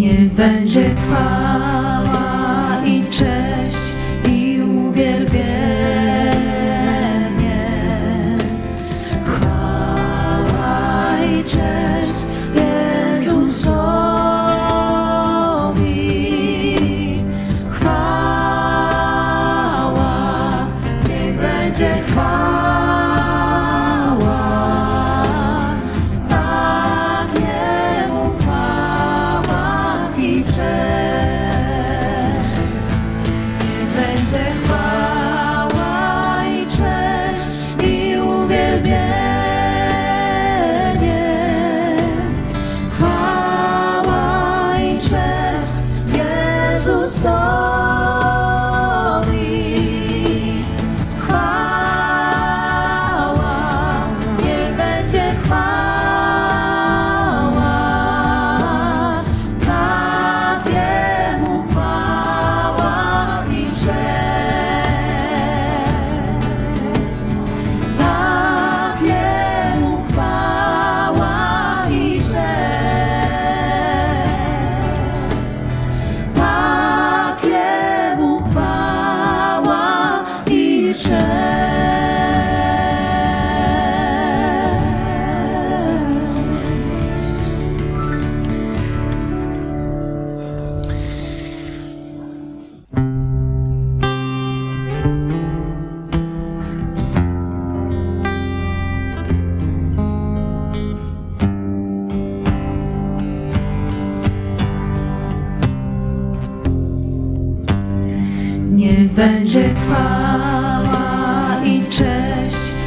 Niech będzie chwała i cześć i uwielbienie. Chwała i cześć Jezusowi. Chwała, niech będzie chwała. będzie chwała i cześć.